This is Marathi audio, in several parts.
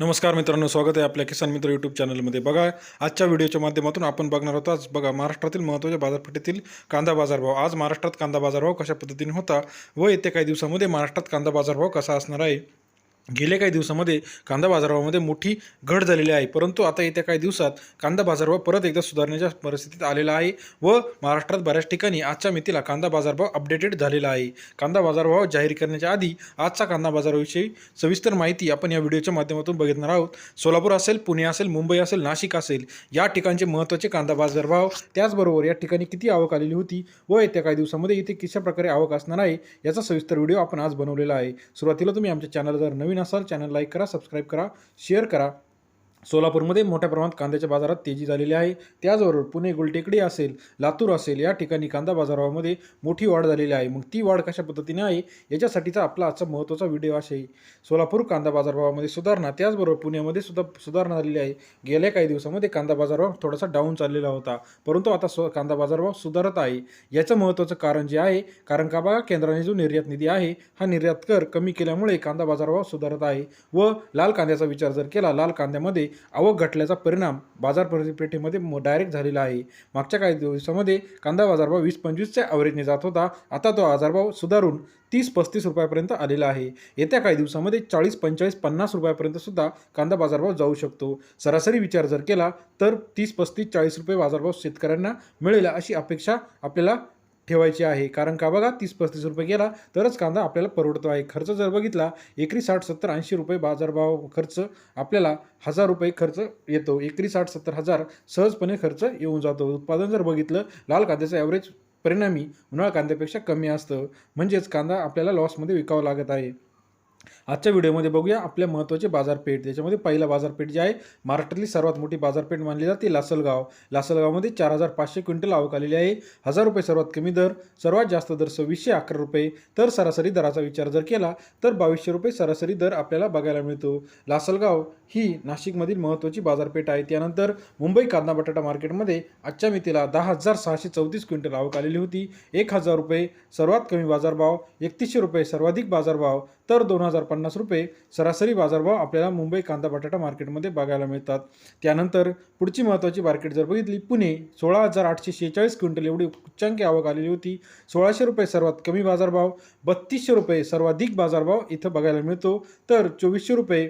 नमस्कार मित्रांनो स्वागत आहे आपल्या किसान मित्र यूट्यूब चॅनलमध्ये. बघा आजच्या व्हिडिओच्या माध्यमातून आपण बघणार होतो आज बघा महाराष्ट्रातील महत्त्वाच्या बाजारपेठेतील कांदा बाजारभाव. आज महाराष्ट्रात कांदा बाजारभाव कशा पद्धतीने होता व येत्या काही दिवसामध्ये महाराष्ट्रात कांदा बाजारभाव कसा असणार आहे? गेल्या काही दिवसामध्ये कांदा बाजारभावामध्ये मोठी घट झालेली आहे. परंतु आता येत्या काही दिवसात कांदा बाजारभाव परत एकदा सुधारण्याच्या परिस्थितीत आलेला आहे व महाराष्ट्रात बऱ्याच ठिकाणी आजच्या मितीला कांदा बाजारभाव अपडेटेड झालेला आहे. कांदा बाजारभाव जाहीर करण्याच्या आधी आजचा कांदा बाजाराविषयी सविस्तर माहिती आपण या व्हिडिओच्या माध्यमातून बघितणार आहोत. सोलापूर असेल पुणे असेल मुंबई असेल नाशिक असेल या ठिकाणचे महत्त्वाचे कांदा बाजारभाव त्याचबरोबर या ठिकाणी किती आवक आलेली होती व येत्या काही दिवसामध्ये इथे कशा प्रकारे आवक असणार आहे याचा सविस्तर व्हिडिओ आपण आज बनवलेला आहे. सुरुवातीला तुम्ही आमच्या चॅनल जर नवीन असाल चॅनल लाईक करा सबस्क्राईब करा शेअर करा. सोलापूरमध्ये मोठ्या प्रमाणात कांद्याच्या बाजारात तेजी झालेली आहे. त्याचबरोबर पुणे गुलटेकडी असेल लातूर असेल या ठिकाणी कांदा बाजारामध्ये मोठी वाढ झालेली आहे. मग ती वाढ कशा पद्धतीने आहे? याच्यासाठीचा आपला आजचा महत्त्वाचा व्हिडिओ आहे. सोलापूर कांदा बाजारभावामध्ये सुधारणा त्याचबरोबर पुण्यामध्ये सुद्धा सुधारणा झालेली आहे. गेल्या काही दिवसामध्ये कांदा बाजारभाव थोडासा डाऊन चाललेला होता. परंतु आता स्व कांदा बाजारभाव सुधारत आहे. याचं महत्त्वाचं कारण जे आहे कारण का बघा केंद्राने जो निर्यात निधी आहे हा निर्यात कर कमी केल्यामुळे कांदा बाजारभाव सुधारत आहे. व लाल कांद्याचा विचार जर केला लाल कांद्यामध्ये आवक घटल्याचा परिणाम बाजार परिपेठेमध्ये डायरेक्ट झालेला आहे. मागच्या काही दिवसामध्ये कांदा बाजारभाव वीस पंचवीसच्या ॲव्हरेजने जात होता. आता तो बाजारभाव सुधारून तीस पस्तीस रुपयापर्यंत आलेला आहे. येत्या काही दिवसामध्ये चाळीस पंचेचाळीस पन्नास रुपयापर्यंत सुद्धा कांदा बाजारभाव जाऊ शकतो. सरासरी विचार जर केला तर तीस पस्तीस चाळीस रुपये बाजारभाव शेतकऱ्यांना मिळेल अशी अपेक्षा आपल्याला ठेवायची आहे. कारण का बघा तीस पस्तीस रुपये गेला तरच कांदा आपल्याला परवडतो आहे. खर्च जर बघितला एकरी साठ सत्तर ऐंशी रुपये बाजारभाव खर्च आपल्याला हजार रुपये खर्च येतो. एकरी साठ सत्तर हजार सहजपणे खर्च येऊन जातो. उत्पादन जर बघितलं लाल कांद्याचं ॲव्हरेज परिणामी उन्हाळा कांद्यापेक्षा कमी असतं. म्हणजेच कांदा आपल्याला लॉसमध्ये विकावा लागत आहे. आजच्या व्हिडिओमध्ये बघूया आपल्या महत्त्वाचे बाजारपेठ. त्याच्यामध्ये पहिला बाजारपेठ जी आहे महाराष्ट्रातली सर्वात मोठी बाजारपेठ मानली जाते लासलगाव. लासलगावमध्ये चार हजार पाचशे क्विंटल आवक आलेली आहे. हजार रुपये सर्वात कमी दर सर्वात जास्त दर सव्वीसशे अकरा रुपये. तर सरासरी दराचा विचार जर केला तर बावीसशे रुपये सरासरी दर आपल्याला बघायला मिळतो. लासलगाव ही नाशिकमधील महत्त्वाची बाजारपेठ आहे. त्यानंतर मुंबई कांदा बटाटा मार्केटमध्ये आजच्या मितीला दहा हजार सहाशे चौतीस क्विंटल आवक आलेली होती. एक हजार रुपये सर्वात कमी बाजारभाव एकतीसशे रुपये सर्वाधिक बाजारभाव तर दोन हजार पन्नास रुपये सरासरी बाजारभाव आपल्याला मुंबई कांदा बटाटा मार्केटमध्ये बघायला मिळतात. त्यानंतर पुढची महत्त्वाची मार्केट जर बघितली पुणे सोळा हजार आठशे शेहेचाळीस क्विंटल एवढी उच्चांकी आवक आलेली होती. सोळाशे रुपये सर्वात कमी बाजारभाव बत्तीसशे रुपये सर्वाधिक बाजारभाव इथं बघायला मिळतो. तर चोवीसशे रुपये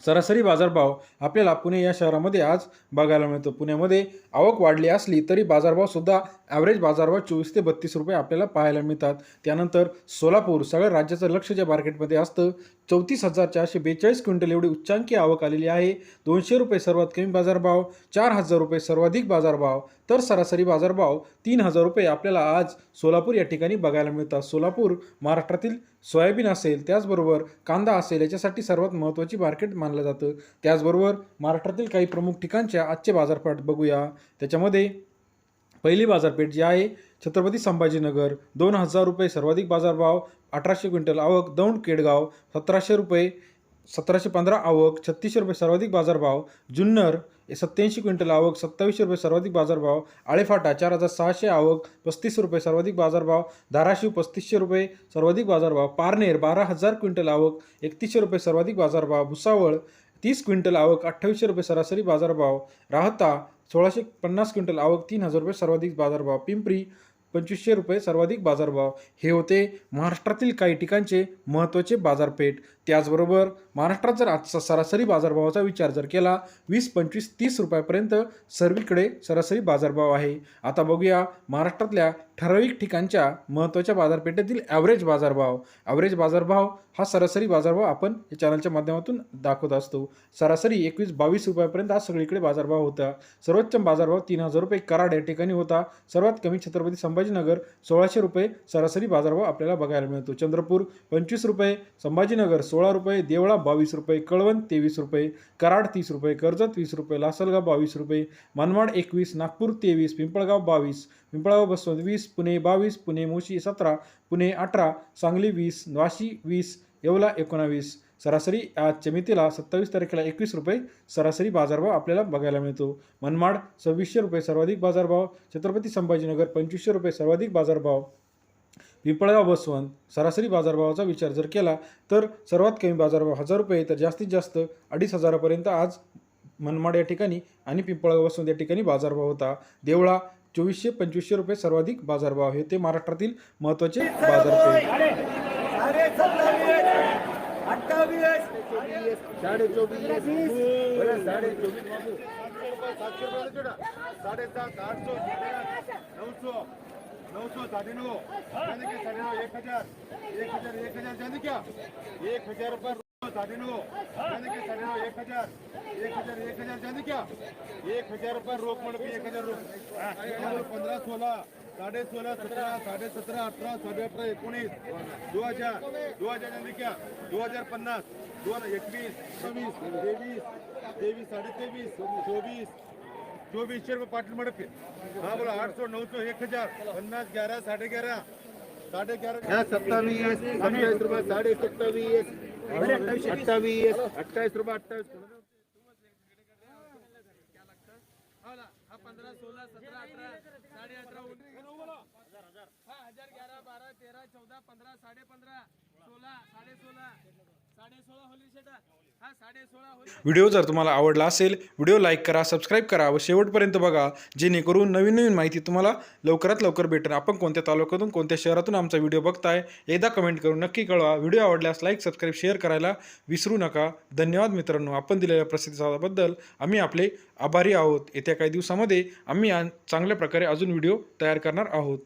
सरासरी बाजारभाव आपल्याला पुणे या शहरामध्ये आज बघायला मिळतो. पुण्यामध्ये आवक वाढली असली तरी बाजारभावसुद्धा ॲव्हरेज बाजारभाव चोवीस ते बत्तीस रुपये आपल्याला पाहायला मिळतात. त्यानंतर सोलापूर सगळ्या राज्याचं लक्ष ज्या मार्केटमध्ये असतं चौतीस हजार चारशे बेचाळीस क्विंटल एवढी उच्चांकी आवक आलेली आहे. दोनशे रुपये सर्वात कमी बाजारभाव चार हजार रुपये सर्वाधिक बाजारभाव. तर सरासरी बाजारभाव तीन हजार रुपये आपल्याला आज सोलापूर या ठिकाणी बघायला मिळतात. सोलापूर महाराष्ट्रातील सोयाबीन असेल त्याचबरोबर कांदा असेल याच्यासाठी सर्वात महत्त्वाची मार्केट मानलं जातं. त्याचबरोबर महाराष्ट्रातील काही प्रमुख ठिकाणच्या आजचे बाजारपेठ बघूया. त्याच्यामध्ये पहिली बाजारपेठ जी आहे छत्रपती संभाजीनगर दोन हजार रुपये सर्वाधिक बाजारभाव अठराशे क्विंटल आवक दौंड केडगाव सतराशे रुपये सतराशे पंधरा आवक छत्तीसशे रुपये सर्वाधिक बाजारभाव जुन्नर सत्याऐंशी क्विंटल आवक सत्तावीसशे रुपये सर्वाधिक बाजारभाव आळेफाटा चार हजार सहाशे आवक पस्तीस रुपये सर्वाधिक बाजारभाव धाराशिव पस्तीसशे रुपये सर्वाधिक बाजारभाव पारनेर बारा हजार क्विंटल आवक एकतीसशे रुपये सर्वाधिक बाजारभाव भुसावळ तीस क्विंटल आवक अठ्ठावीसशे रुपये सरासरी बाजारभाव राहता सोळाशे पन्नास क्विंटल आवक तीन हजार रुपये सर्वाधिक बाजारभाव पिंपरी पंचवीसशे रुपये सर्वाधिक बाजारभाव. हे होते महाराष्ट्रातील काही ठिकाणचे महत्त्वाचे बाजारपेठ. त्याचबरोबर महाराष्ट्रात जर आजचा सरासरी बाजारभावाचा विचार जर केला वीस पंचवीस तीस रुपयापर्यंत सर्वीकडे सरासरी बाजारभाव आहे. आता बघूया महाराष्ट्रातल्या ठराविक ठिकाणच्या महत्त्वाच्या बाजारपेठेतील ॲव्हरेज बाजारभाव. ॲव्हरेज बाजारभाव हा सरासरी बाजारभाव आपण या चॅनलच्या माध्यमातून दाखवत असतो. सरासरी एकवीस बावीस रुपयापर्यंत हा सगळीकडे बाजारभाव होता. सर्वोच्च बाजारभाव तीन हजार रुपये कराड या ठिकाणी होता. सर्वात कमी छत्रपती संभाजीनगर सोळाशे रुपये सरासरी बाजारभाव आपल्याला बघायला मिळतो. चंद्रपूर पंचवीस रुपये संभाजीनगर सोळा रुपये देवळा बावीस रुपये कळवण तेवीस रुपये कराड तीस रुपये कर्जत वीस रुपये लासलगाव बावीस रुपये मनमाड एकवीस नागपूर तेवीस पिंपळगाव बावीस पिंपळगाव बसवंत वीस पुणे बावीस पुणे मोशी सतरा पुणे अठरा सांगली वीस वाशी वीस येवला एकोणावीस. सरासरी आजच्या मितीला सत्तावीस तारखेला एकवीस रुपये सरासरी बाजारभाव आपल्याला बघायला मिळतो. मनमाड सव्वीसशे रुपये सर्वाधिक बाजारभाव छत्रपती संभाजीनगर पंचवीसशे रुपये सर्वाधिक बाजारभाव. पिंपळगाव बसवंत सरासरी बाजारभावाचा विचार जर केला तर सर्वात कमी बाजारभाव हजार रुपये तर जास्तीत जास्त अडीच हजारापर्यंत आज मनमाड या ठिकाणी आणि पिंपळगाव बसवंत या ठिकाणी बाजारभाव होता. देवळा चोवीसशे पंचवीसशे रुपये सर्वाधिक बाजारभाव आहे. ते महाराष्ट्रातील महत्त्वाचे बाजारपेठ नऊ सो साडे चोवीस बाबू सातशे साडे नऊ एक हजार. एक हजार एक हजार. जाने क्या एक हजार रुपये साडे नऊ जाने के साडे नऊ एक हजार. एक हजार एक हजार. जाने क्या एक हजार रुपये रोख म्हणून एक हजार रोख पंधरा सोळा साडे सोळा सतरा साडे सतरा अठरा साडे अठरा एकोणीस दो हजार. दो हजार जाने क्या दो हजार पन्नास. दोन एकवीस सव्वीस तेवीस तेवीस साडे तेवीस चोवीस चोवीसशे रुपये पाटील मडक. हा बोला आठशे नऊशे एक हजार पन्नास ग्यारह साडे ग्यारह साडे ग्यारह सत्तावीस सत्तावीस रुपये साडे सत्तावीस अठ्ठावीस अठ्ठावीस रुपये अठ्ठावीस. हा पंधरा सोळा सतरा अठरा साडे अठरा हा हजार ग्यारा बारा तेरा चौदा पंधरा साडे पंधरा सोळा साडे सोळा. व्हिडिओ जर तुम्हाला आवडला असेल व्हिडिओ लाईक करा सबस्क्राईब करा व शेवटपर्यंत बघा जेणेकरून नवीन नवीन माहिती तुम्हाला लवकरात लवकर भेटेल. आपण कोणत्या तालुक्यातून कोणत्या शहरातून आमचा व्हिडिओ बघताय एकदा कमेंट करून नक्की कळवा. व्हिडिओ आवडल्यास लाईक सबस्क्राईब शेअर करायला विसरू नका. धन्यवाद मित्रांनो. आपण दिलेल्या प्रतिसादाबद्दल आम्ही आपले आभारी आहोत. येत्या काही दिवसामध्ये आम्ही चांगल्या प्रकारे अजून व्हिडिओ तयार करणार आहोत.